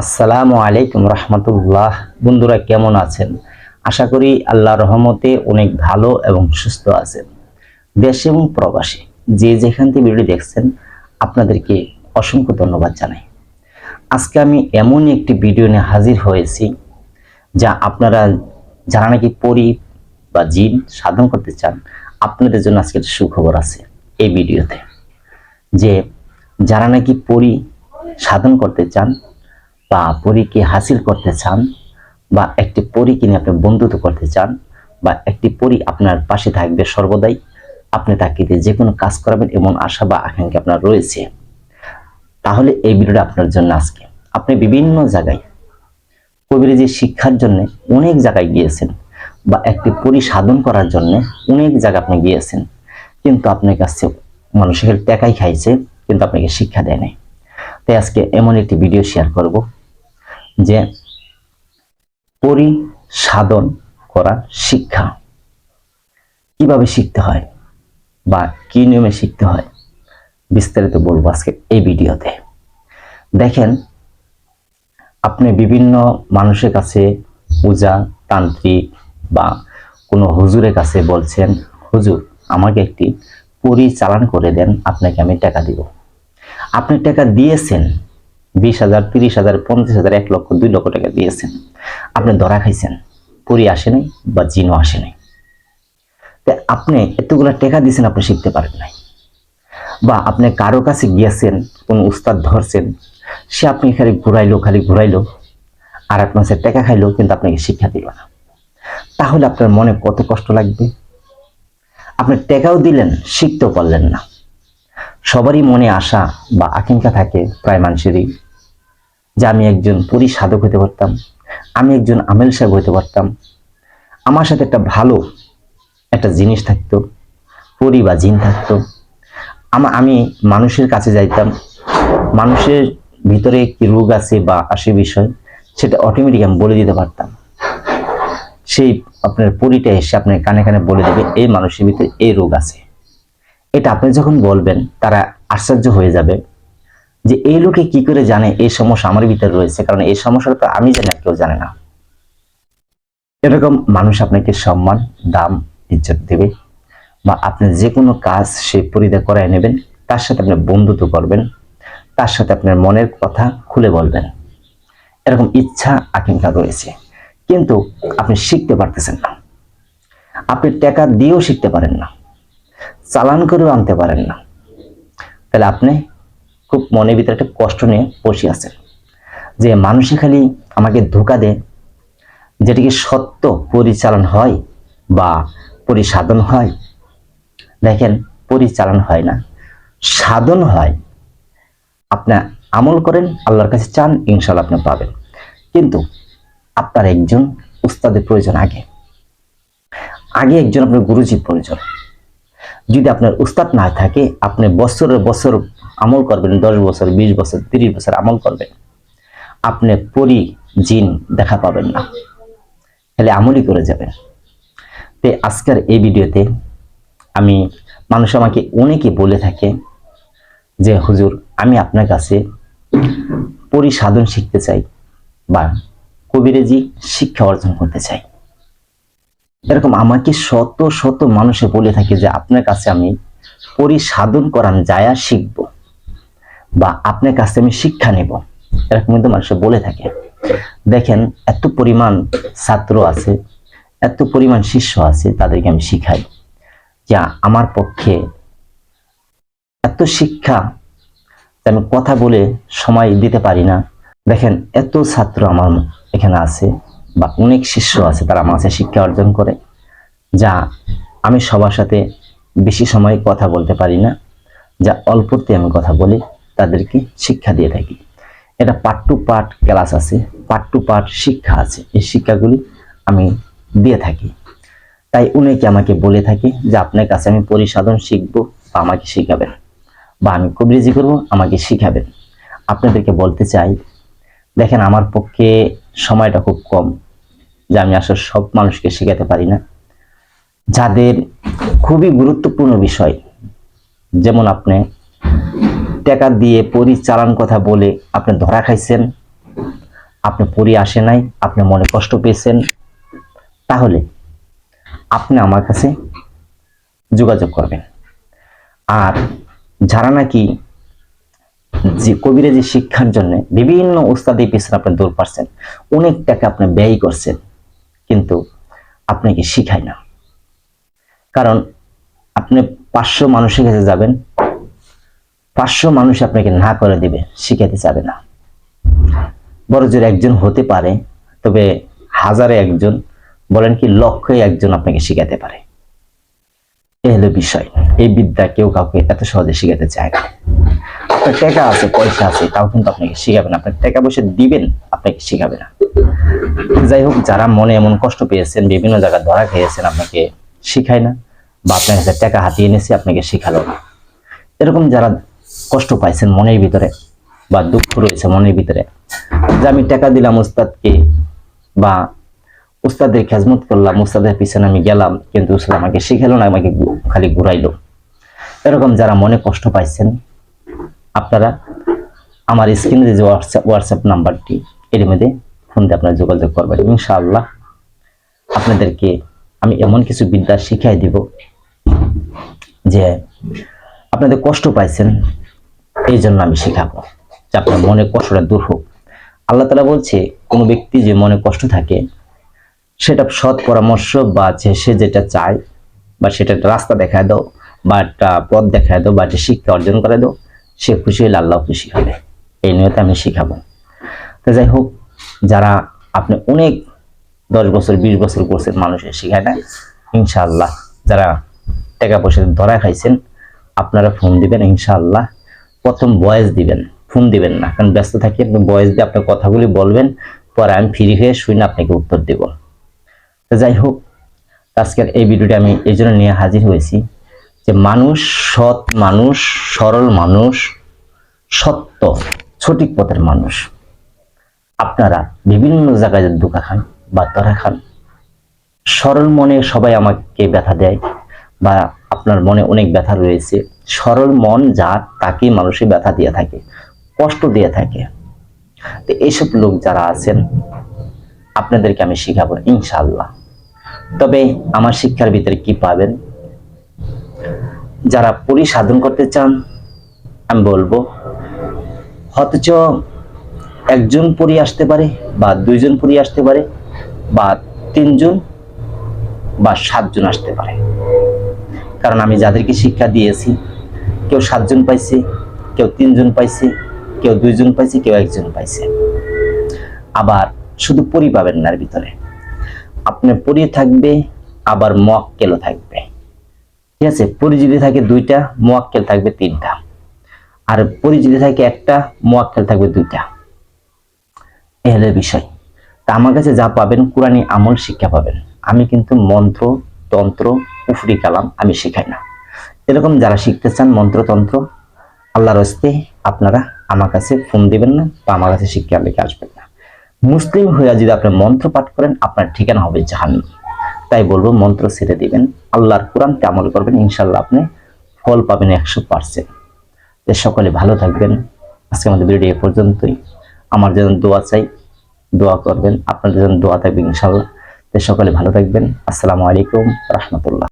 আসসালামু আলাইকুম রহমতুল্লাহ। বন্ধুরা, কেমন আছেন? আশা করি আল্লাহ রহমতে অনেক ভালো এবং সুস্থ আছেন। দেশে এবং প্রবাসী, যে যেখান থেকে ভিডিও দেখছেন, আপনাদেরকে অসংখ্য ধন্যবাদ জানাই। আজকে আমি এমন একটি ভিডিও নিয়ে হাজির হয়েছি, যা আপনারা যারা নাকি পরি বা জিন সাধন করতে চান, আপনাদের জন্য আজকে সুখবর আছে এই ভিডিওতে। যে যারা নাকি পরি সাধন করতে চান বা পরীকে হাসিল করতে চান বা একটি পরীকে নিয়ে আপনি বন্ধুত্ব করতে চান বা একটি পরী আপনার পাশে থাকবে সর্বদাই, আপনি তাকে দিয়ে যে কোনো কাজ করাবেন এমন আশা বা আকাঙ্ক্ষা আপনার রয়েছে। তাহলে এই ভিডিওটা আপনার জন্য আজকে। আপনি বিভিন্ন জায়গায় কবির যে শিক্ষার জন্য অনেক জায়গায় গিয়েছেন বা একটি পরি সাধন করার জন্য অনেক জায়গা আপনি গিয়েছেন, কিন্তু আপনার কাছে মানুষের টাকাই খাইছে, কিন্তু আপনাকে শিক্ষা দেয় নাই। তাই আজকে এমন একটি ভিডিও শেয়ার করব। যে পরি সাধন করা শিক্ষা। কীভাবে শিখতে হয় বা কি নিয়মে শিখতে হয় বিস্তারিত বলব আজকে এই ভিডিওতে। দেখেন, আপনি বিভিন্ন মানুষের কাছে পূজা, তান্ত্রিক বা কোনো হুজুরের কাছে বলছেন, হুজুর, আমাকে একটি পরিচালন করে দেন, আপনাকে আমি টাকা দিব। আপনি টাকা দিয়েছেন বিশ হাজার, তিরিশ হাজার, পঞ্চাশ হাজার, এক লক্ষ, দুই লক্ষ টাকা দিয়েছেন। আপনি ধরা খাইছেন। পরি আসে নাই বা জিনও আসে নাই। তা আপনি এতগুলো টাকা দিয়েছেন, আপনি শিখতে পারেন নাই। বা আপনি কারও কাছে গিয়েছেন, কোন উস্তাদ ধরছেন, সে আপনি খালি ঘুরাইলো খালি ঘুরাইলো, আর আপনার সে টাকা খাইলো, কিন্তু আপনাকে শিক্ষা দিল না। তাহলে আপনার মনে কত কষ্ট লাগবে? আপনি টাকাও দিলেন, শিখতেও পারলেন না। সবারই মনে আশা বা আকাঙ্ক্ষা থাকে প্রায় মানুষেরই যে আমি একজন পুরী সাধক হতে পারতাম, আমি একজন আমেল সাহেব হতে পারতাম। আমার সাথে একটা ভালো একটা জিনিস থাকতো, পরি বা জিন থাকতো। আমা- আমি মানুষের কাছে যাইতাম, মানুষের ভিতরে কি রোগ আছে বা আসে বিষয়, সেটা অটোমেটিক আমি বলে দিতে পারতাম। সেই আপনার পরিটা এসে আপনার কানে কানে বলে দেবে, এই মানুষের ভিতরে এই রোগ আছে। এটা আপনি যখন বলবেন, তারা আশ্চর্য হয়ে যাবে যে এই লোকে কি করে জানে এই সমস্যা আমার ভিতরে রয়েছে? কারণ এই সমস্যাটা তো আমি জানি কেউ জানে না। এরকম মানুষ আপনাকে সম্মান, দাম, ইজ্জত দেবে বা আপনি যে কোনো কাজ সে পরিদা করায় নেবেন, তার সাথে আপনি বন্ধুত্ব করবেন, তার সাথে আপনার মনের কথা খুলে বলবেন। এরকম ইচ্ছা আকাঙ্ক্ষা রয়েছে, কিন্তু আপনি শিখতে পারতেছেন না। আপনি টাকা দিয়েও শিখতে পারেন না। চালান করেও আনতে পারেন না। তাহলে আপনি খুব মনের ভিতরে একটা কষ্ট নিয়ে বসে আছেন। যে মানুষে খালি আমাকে ধোকা দেয় যেটিকে সত্য পরিচালন হয় বা পরিসাধন হয়? দেখেন, পরিচালন হয় না, সাধন হয়। আপনার আমল করেন, আল্লাহর কাছে চান ইনশাল্লাহ আপনি পাবেন। কিন্তু আপনার একজন উস্তাদের প্রয়োজন আগে। আগে একজন আপনার গুরুজির প্রয়োজন। যদি আপনার উস্তাদ না থাকে, আপনি বছরের বছর আমল করবেন, দশ বছর, বিশ বছর, তিরিশ বছর আমল করবেন। আপনি পরি জিন দেখা পাবেন না। তাহলে আমলই করে যাবেন। তো আজকের এই ভিডিওতে আমি, মানুষ আমাকে অনেকে বলে থাকে যে, হুজুর, আমি আপনার কাছে পরিসাধন শিখতে চাই বা কবিরেজি শিক্ষা অর্জন করতে চাই। এরকম আমাকে শত শত মানুষে বলে থাকে যে, আপনার কাছে আমি পরিসাধন করান যায়া শিখব বা আপনার কাছে আমি শিক্ষা নেব। এরকম কিন্তু মানুষে বলে থাকে। দেখেন, এত পরিমাণ ছাত্র আছে, এত পরিমাণ শিষ্য আছে, তাদেরকে আমি শিখাই যা, আমার পক্ষে এত শিক্ষা আমি কথা বলে সময় দিতে পারি না। দেখেন, এত ছাত্র আমার এখানে আছে। বা অনেক শিষ্য আছে তারা কাছে শিক্ষা অর্জন করে, যা আমি সবার সাথে বেশি সময় কথা বলতে পারি না, যা অল্পতে আমি কথা বলি, তাদেরকে শিক্ষা দিয়ে থাকি। এটা পার্ট টু পার্ট ক্লাস আছে পার্ট টু পার্ট শিক্ষা আছে। এই শিক্ষাগুলি আমি দিয়ে থাকি। তাই অনেকে আমাকে বলে থাকে যে, আপনার কাছে আমি পরিসাধন শিখব বা আমাকে শিখাবেন বা আমি কবিরাজি করব, আমাকে শিখাবেন। আপনাদেরকে বলতে চাই, দেখেন আমার পক্ষে সময়টা খুব কম, যে আমি আসলে সব মানুষকে শেখাতে পারি না। যাদের খুবই গুরুত্বপূর্ণ বিষয়, যেমন আপনি টাকা দিয়ে পরিচালন কথা বলে আপনি ধরা খাইছেন, আপনি পড়ি আসে নাই, আপনি মনে কষ্ট পেয়েছেন, তাহলে আপনি আমার কাছে যোগাযোগ করবেন। আর যারা নাকি যে কবিরাজি শিক্ষার জন্য বিভিন্ন উস্তাদি পিছনে আপনি দৌড় পাচ্ছেন অনেক টাকা আপনি ব্যয় করছেন, কিন্তু আপনাকে শিখায় না। কারণ আপনি পাঁচশো মানুষের কাছে যাবেন, পাঁচশো মানুষ আপনাকে না করে দিবে শিখাতে চাবে না। বড় জোর একজন হতে পারে, তবে হাজারে একজন, বলেন কি, লক্ষে একজন আপনাকে শিখাতে পারে। এ হলো বিষয়। এই বিদ্যা কেউ কাউকে এত সহজে শিখাতে চায় না। আপনার টাকা আছে পয়সা আছে, তাও কিন্তু আপনাকে শিখাবে না আপনার টাকা পয়সা দিবেন, আপনাকে শিখাবে না। যাই হোক, যারা মনে এমন কষ্ট পেয়েছেন, বিভিন্ন জায়গায় ধরা খেয়েছেন, আপনাকে শিখায় না, বা আপনার কাছে টাকা হাতিয়ে এনেছে, আপনাকে শিখালো না। এরকম যারা কষ্ট পাইছেন মনের ভিতরে, বা দুঃখ রয়েছে মনের ভিতরে, যে আমি টাকা দিলাম উস্তাদকে, বা উস্তাদের খেজমত করলাম, উস্তাদের পিছনে আমি গেলাম, কিন্তু উস্তাদ আমাকে শিখালো না, আমাকে খালি ঘুরাইলো। এরকম যারা মনে কষ্ট পাইছেন আপনারা আমার স্ক্রিনে যে হোয়াটসঅ্যাপ হোয়াটসঅ্যাপ নাম্বারটি, এর মধ্যে ফোন দিয়ে আপনারা যোগাযোগ করবেন। ইনশাআল্লাহ আপনাদেরকে আমি এমন কিছু বিদ্যা শিখাই দিব যে আপনাদের কষ্ট পাইছেন এই জন্য আমি শেখাবো, যে আপনার মনে কষ্টটা দূর হোক। আল্লাহ তালা বলছে, কোনো ব্যক্তি যে মনে কষ্ট থাকে, সেটা সৎ পরামর্শ বা যে সে যেটা চায়, বা সেটা রাস্তা দেখায় দাও, বা একটা পথ দেখায় দাও, বা একটা শিক্ষা অর্জন করে দাও সে খুশি হলে আল্লাহ খুশি হবে। এই নিয়তে আমি শিখাবো। তো যাই হোক, যারা আপনি অনেক দশ বছর, বিশ বছর করছেন মানুষের শিখায় না, ইনশাআল্লাহ যারা টাকা পয়সা ধরা খাইছেন, আপনারা ফোন দিবেন, ইনশাআল্লাহ প্রথম ভয়েস দিবেন, ফোন দিবেন না। কারণ ব্যস্ত থাকি, আপনি ভয়েস দিয়ে আপনার কথাগুলি বলবেন, পরে আমি ফ্রি হয়ে শুনে আপনাকে উত্তর দেব। তো যাই হোক, আজকের এই ভিডিওটি আমি এই জন্য নিয়ে হাজির হয়েছি। যে মানুষ সৎ মানুষ, সরল মানুষ, সত্য, সঠিক পথের মানুষ। আপনারা বিভিন্ন জায়গায় ধোকা খান বা ধরা খান, সরল মনে সবাই আমাকে ব্যথা দেয় বা আপনার মনে অনেক ব্যথা রয়েছে। সরল মন যার তাকে মানুষে ব্যথা দিয়ে থাকে, কষ্ট দিয়ে থাকে। তো এইসব লোক যারা আছেন, আপনাদেরকে আমি শিখাবো ইনশাল্লাহ তবে আমার শিক্ষার ভিতরে কি পাবেন? যারা পরিসাধন করতে চান, আমি বলব, অথচ একজন পরি আসতে পারে বা দুইজন পরি আসতে পারে বা তিনজন বা সাতজন আসতে পারে। কারণ আমি যাদেরকে শিক্ষা দিয়েছি, কেউ সাতজন পাইছে, কেউ তিনজন পাইছে, কেউ দুইজন পাইছে, কেউ একজন পাইছে। আবার শুধু পরি পাবেন না ভিতরে। আপনার পরি থাকবে, আবার মোয়াক্কেলও থাকবে। ঠিক আছে? পরি যদি থাকে দুইটা, মোয়াক্কেল থাকবে তিনটা। আর পরি যদি থাকে একটা, মোয়াক্কেল থাকবে দুইটা। এ বিষয়। তা আমার কাছে যা পাবেন, কোরআনী আমল শিক্ষা পাবেন। আমি কিন্তু মন্ত্র, তন্ত্র উফরি কালাম আমি শেখাই না। এরকম যারা শিখতে চান মন্ত্রতন্ত্র, আল্লাহর হস্তে আপনারা আমার কাছে ফোন দিবেন না বা আমার কাছে শিক্ষা লেখে আসবেন না। মুসলিম হইয়া যদি আপনি মন্ত্র পাঠ করেন, আপনার ঠিকানা হবে জাহান্নাম। তাই বলব, মন্ত্র ছেড়ে দিবেন। আল্লাহর কোরআনকে আমল করবেন, ইনশাল্লাহ আপনি ফল পাবেন একশো পার্সেন্ট সকলে ভালো থাকবেন। আজকে আমাদের ভিডিও এ পর্যন্তই। আমার যেন দোয়া চাই, দোয়া করবেন, আপনাদের যেন দোয়া থাকবে ইনশাল্লাহ। তো সকলে ভালো থাকবেন। আসসালামু আলাইকুম, রহমতুল্লাহ।